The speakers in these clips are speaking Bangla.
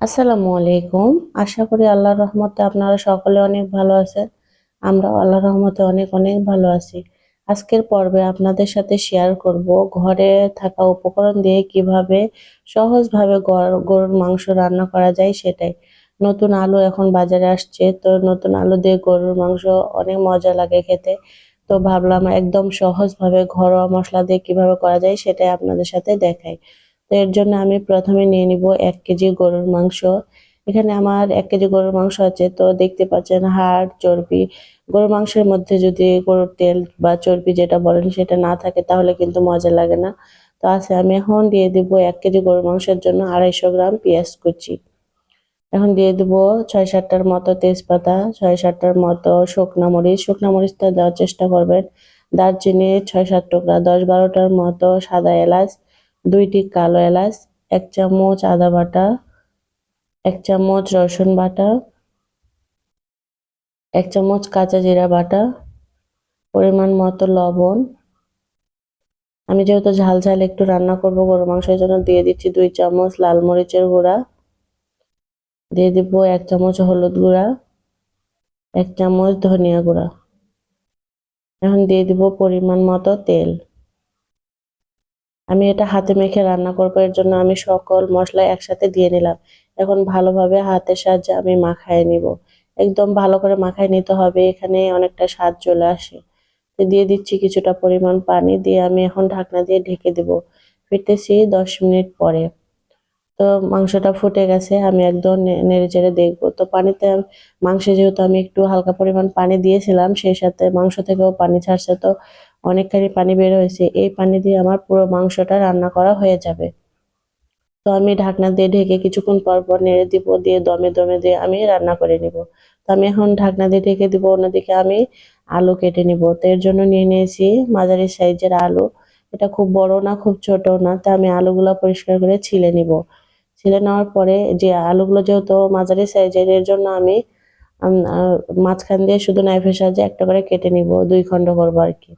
আসসালামু আলাইকুম। আশা করি আল্লাহর রহমতে আপনারা সকলে অনেক ভালো আছেন। আমরা আল্লাহর রহমতে অনেক অনেক ভালো আছি। আজকের পর্বে আপনাদের সাথে শেয়ার করব ঘরে থাকা উপকরণ দিয়ে কীভাবে সহজভাবে গর- গরুর মাংস রান্না করা যায় সেটাই। নতুন আলু এখন বাজারে আসছে, তো নতুন আলু দিয়ে গরুর মাংস অনেক মজা লাগে খেতে। তো ভাবলাম একদম সহজভাবে ঘরোয়া মশলা দিয়ে কীভাবে করা যায় সেটাই আপনাদের সাথে দেখাই। তো এর জন্য আমি প্রথমে নিয়ে নিব এক কেজি গরুর মাংস। এখানে আমার এক কেজি গরুর মাংস আছে, তো দেখতে পাচ্ছেন হাড়, চর্বি। গরুর মাংসের মধ্যে যদি গরুর তেল বা চর্বি যেটা বলেন সেটা না থাকে তাহলে কিন্তু মজা লাগে না। তো আছে, আমি এখন দিয়ে দিব এক কেজি গরুর মাংসের জন্য আড়াইশো গ্রাম পেঁয়াজ কুচি। এখন দিয়ে দিব ছয় সাতটার মতো তেজপাতা, ছয় সাতটার মতো শুকনো মরিচ। শুকনা মরিচটা দেওয়ার চেষ্টা করবেন। দারচিনি ছয় সাত টুকরা, দশ বারোটার মতো সাদা এলাচ দুইটি কালো এলাচ, এক চামচ আদা বাটা, এক চামচ রসুন বাটা, এক চামচ কাঁচা জিরা বাটা, পরিমাণ মতো লবণ। আমি যেহেতু ঝাল ঝাল একটু রান্না করব গরু মাংসের জন্য, দিয়ে দিচ্ছি দুই চামচ লাল মরিচের গুঁড়া। দিয়ে দিব এক চামচ হলুদ গুঁড়া, এক চামচ ধনিয়া গুঁড়া। এখন দিয়ে দিব পরিমাণ মতো তেল। আমি এটা হাতে মেখে রান্না করব, এর জন্য আমি সকল মশলা একসাথে দিয়ে নিলাম। এখন ভালোভাবে হাতের সাহায্যে আমি মাখায় নিব। একদম ভালো করে মাখায় নিতে হবে, এখানে অনেকটা স্বাদ চলে আসে। দিয়ে দিচ্ছি কিছুটা পরিমাণ পানি, দিয়ে আমি এখন ঢাকনা দিয়ে ঢেকে দিব। ফিরতেছি দশ মিনিট পরে। তো মাংসটা ফুটে গেছে, আমি একদম নেড়ে চেড়ে দেখব। তো পানিতে মাংসে যেহেতু আমি একটু হালকা পরিমাণ পানি দিয়েছিলাম, সেই সাথে মাংস থেকেও পানি ছাড়ছে, তো অনেকখানি পানি বের হয়েছে, এই পানি দিয়ে আমার পুরো মাংসটা রান্না করা হয়ে যাবে। তো আমি ঢাকনা দিয়ে ঢেকে কিছুক্ষণ পর পর নেড়ে দিব, দিয়ে দমে দমে দিয়ে আমি রান্না করে নিব। তো আমি এখন ঢাকনা দিয়ে ঢেকে দিব, অন্যদিকে আমি আলু কেটে নিব। তো এর জন্য নিয়ে নিয়েছি মাঝারি সাইজের আলু। এটা খুব বড় না, খুব ছোট না, তো আমি আলুগুলো পরিষ্কার করে ছিলে নিব। ছিলে নেওয়ার পরে যে আলুগুলো যেহেতু মাঝারি সাইজের, এর জন্য আমি মাঝখান দিয়ে শুধু নাইফের সাহায্যে একটা করে কেটে নিব, দুই খণ্ড করব আর কি।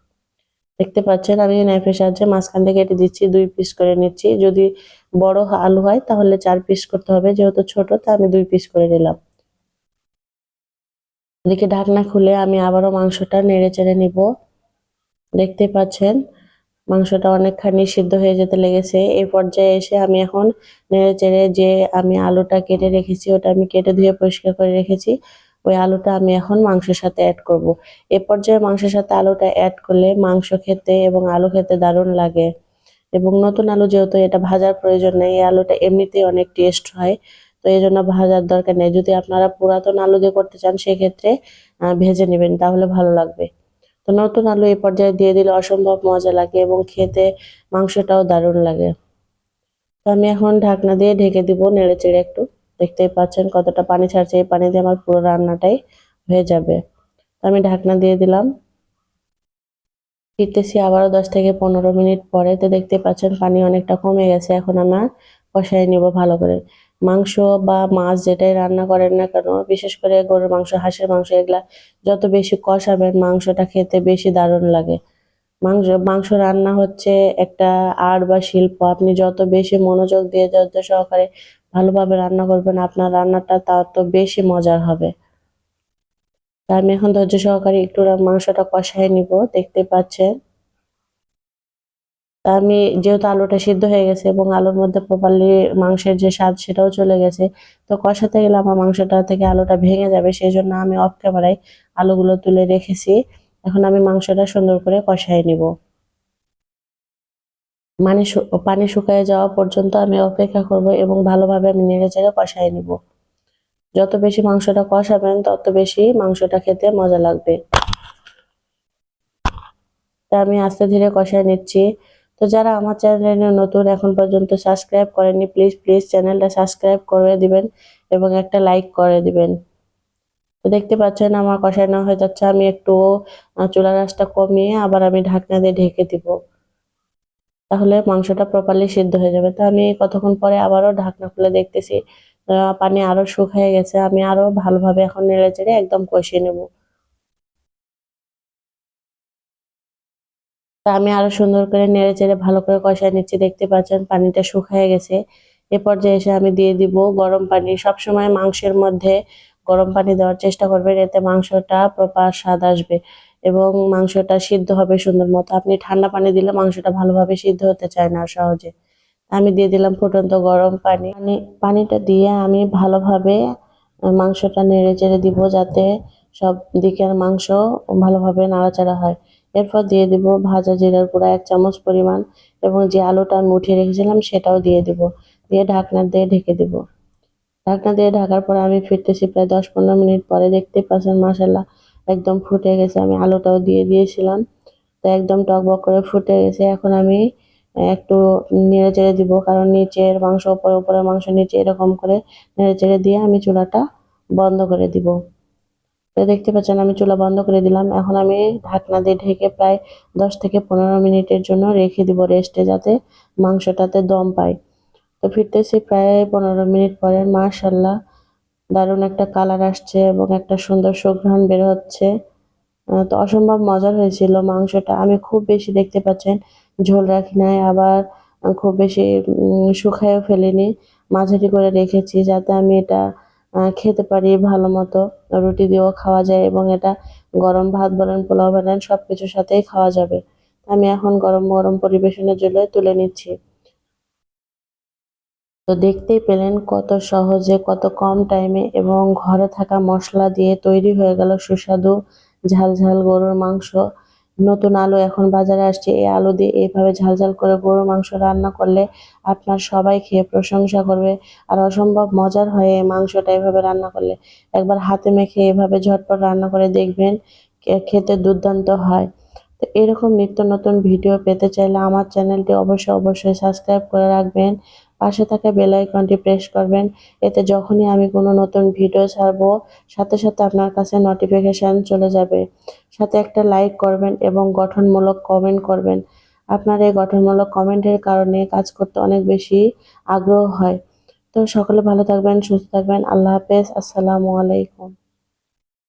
দেখতে পাচ্ছেন, আমি নাইফের সাহায্যে মাঝখান থেকে কেটে দিচ্ছি, দুই পিস করে নিচ্ছি। যদি বড় আলু হয়, তাহলে চার পিস করতে হবে। যেহেতু ছোট, তা আমি দুই পিস করে নিলাম। এদিকে ঢাকনা খুলে আমি আবারও মাংসটা নেড়ে চেড়ে নিব। দেখতে পাচ্ছেন, মাংসটা অনেকখানি সিদ্ধ হয়ে যেতে লেগেছে। এই পর্যায়ে এসে আমি এখন নেড়ে চেড়ে যে আমি আলুটা কেটে রেখেছি, ওটা আমি কেটে ধুয়ে পরিষ্কার করে রেখেছি। ওই আলুটা আমি এখন মাংসের সাথে অ্যাড করব। এ পর্যায়ে মাংসের সাথে আলুটা অ্যাড করলে মাংস খেতে এবং আলু খেতে দারুণ লাগে। এবং নতুন আলু যেহেতু এটা ভাজার প্রয়োজন নেই, এই আলুটা এমনিতেই অনেক টেস্ট হয়। তো এই জন্য ভাজার দরকার নেই। যদি আপনারা পুরাতন আলু দিয়ে করতে চান, সেক্ষেত্রে ভেজে নেবেন, তাহলে ভালো লাগবে। তো নতুন আলু এই পর্যায়ে দিয়ে দিলে অসম্ভব মজা লাগে এবং খেতে মাংসটাও দারুণ লাগে। তো আমি এখন ঢাকনা দিয়ে ঢেকে দিব নেড়ে চেড়ে একটু। দেখতেই পাচ্ছেন কতটা পানি ছাড়ছে। এই পানি দিয়ে আমার পুরো রান্নাটাই হয়ে যাবে। আমি ঢাকনা দিয়ে দিলাম। ফিরতেছি আবারও দশ থেকে পনেরো মিনিট পরে। তো দেখতে পাচ্ছেন পানি অনেকটা কমে গেছে। এখন আমার কষাই নিব ভালো করে। মাংস বা মাছ যেটাই রান্না করেন না কেন, বিশেষ করে গরুর মাংস, হাঁসের মাংস, এগুলা যত বেশি কষাবেন মাংসটা খেতে বেশি দারুণ লাগে। মাংস মাংস রান্না হচ্ছে একটা আর্ট বা শিল্প। আপনি যত বেশি মনোযোগ দিয়ে যত সহকারে ভালোভাবে রান্না করবেন, আপনার রান্নাটা তার তো বেশি মজার হবে। তা আমি এখন ধৈর্য সহকারে একটু মাংসটা কষায় নিব, দেখতে পাচ্ছেন। তা আমি যেহেতু আলুটা সিদ্ধ হয়ে গেছে এবং আলুর মধ্যে প্রপারলি মাংসের যে স্বাদ সেটাও চলে গেছে, তো কষাতে গেলে আমার মাংসটা থেকে আলুটা ভেঙে যাবে সেই জন্য আমি অফ ক্যামেরায় আলুগুলো তুলে রেখেছি। এখন আমি মাংসটা সুন্দর করে কষায় নিব। মানে পানি শুকায় যাওয়া পর্যন্ত আমি অপেক্ষা করব এবং ভালোভাবে আমি নেড়ে চেড়ে কষায় নিব। যত বেশি মাংসটা কষাবেন তত বেশি মাংসটা খেতে মজা লাগবে। তা আমি আস্তে ধীরে কষায় নিচ্ছি। তো যারা আমার চ্যানেলে নতুন এখন পর্যন্ত সাবস্ক্রাইব করেননি প্লিজ প্লিজ চ্যানেলটা সাবস্ক্রাইব করে দিবেন এবং একটা লাইক করে দিবেন। তো দেখতে পাচ্ছেন আমার কষানো হয়ে যাচ্ছে। আমি একটু আহ, চুলার আঁচটা কমিয়ে আবার আমি ঢাকনা দিয়ে ঢেকে দিব। তাহলে মাংসটা প্রপারলি সিদ্ধ হয়ে যাবে। তো আমি কতক্ষণ পরে আবারও ঢাকনা খুলে দেখতেছি পানি আরও শুকিয়ে গেছে, আমি আরও ভালোভাবে এখন নেড়ে চেড়ে একদম কষিয়ে নেব। তা আমি আরও সুন্দর করে নেড়ে চেড়ে ভালো করে কষায় নিচ্ছি, দেখতে পাচ্ছেন পানিটা শুকিয়ে গেছে। এ পর্যায়ে এসে আমি দিয়ে দিব গরম পানি। সবসময় মাংসের মধ্যে গরম পানি দেওয়ার চেষ্টা করবেন, এতে মাংসটা প্রপার স্বাদ আসবে। এবং মাংসটা সিদ্ধ হবে সুন্দর মতো। আপনি ঠান্ডা পানি দিলে মাংসটা ভালোভাবে সিদ্ধ হতে চায় না সহজে। আমি দিয়ে দিলাম ফুটন্ত গরম পানি। পানি, পানিটা দিয়ে আমি ভালোভাবে মাংসটা নেড়ে চেড়ে দিব যাতে সব দিকের মাংস ভালোভাবে নাড়াচাড়া হয়। এরপর দিয়ে দিব ভাজা জিরার গুঁড়া এক চামচ পরিমাণ এবং যে আলুটা আমি উঠিয়ে রেখেছিলাম সেটাও দিয়ে দিব। দিয়ে ঢাকনা দিয়ে ঢেকে দিব। ঢাকনা দিয়ে ঢাকার পরে আমি ফিরতেছি প্রায় দশ পনেরো মিনিট পরে। দেখতে পাচ্ছেন মাসাল্লাহ একদম ফুটে গেছে। আমি আলুটাও দিয়ে দিয়েছিলাম। তো একদম টকবক করে ফুটে গেছে। এখন আমি একটু নেড়ে চেড়ে দিব। কারণ নিচের মাংস, উপরে, উপরের মাংস নিচে এরকম করে নেড়ে চেড়ে দিয়ে আমি চুলাটা বন্ধ করে দিব। তো দেখতে পাচ্ছেন, আমি চুলা বন্ধ করে দিলাম। এখন আমি ঢাকনা দিয়ে ঢেকে প্রায় দশ থেকে পনেরো মিনিটের জন্য রেখে দিব রেস্টে যাতে মাংসটাতে দম পায়। তো ফিরতেছি প্রায় পনেরো মিনিট পরে। মাশাল্লাহ দারুণ একটা কালার আসছে এবং একটা সুন্দর সুঘ্রাণ বের হচ্ছে। তো অসম্ভব মজার হয়েছিল মাংসটা। আমি খুব বেশি দেখতে পাচ্ছেন, ঝোল রাখি নাই, আবার খুব বেশি শুকায়ও ফেলিনি। মাঝারি করে রেখেছি যাতে আমি এটা খেতে পারি ভালো মতো। রুটি দিয়েও খাওয়া যায় এবং এটা গরম ভাত বলেন, পোলাও বলেন সব কিছুর সাথেই খাওয়া যাবে। আমি এখন গরম গরম পরিবেশনের জন্য তুলে নিচ্ছি। তো দেখতেই পেলেন কত সহজে, কত কম টাইমে এবং ঘরে থাকা মশলা দিয়ে তৈরি হয়ে গেল সুস্বাদু ঝাল ঝাল গরুর মাংস। নতুন আলু এখন বাজারে আসছে। এই আলু দিয়ে এইভাবে ঝাল ঝাল করে গরুর মাংস রান্না করলে আপনার সবাই খেয়ে প্রশংসা করবে। আর অসম্ভব মজার হয় এই মাংসটা এভাবে রান্না করলে। একবার হাতে মেখে এভাবে ঝটপট রান্না করে দেখবেন খেতে দুর্দান্ত হয়। তো এরকম নিত্য নতুন ভিডিও পেতে চাইলে আমার চ্যানেলটি অবশ্যই অবশ্যই সাবস্ক্রাইব করে রাখবেন। পাশে থাকা বেল আইকনটি প্রেস করবেন। এতে যখনই আমি কোনো নতুন ভিডিও ছাড়বো, সাথে সাথে আপনার কাছে নোটিফিকেশন চলে যাবে। সাথে একটা লাইক করবেন এবং গঠনমূলক কমেন্ট করবেন। আপনার এই গঠনমূলক কমেন্টের কারণে কাজ করতে অনেক বেশি আগ্রহ হয়। তো সকলে ভালো থাকবেন, সুস্থ থাকবেন। আল্লাহ হাফেজ। আসসালামু আলাইকুম।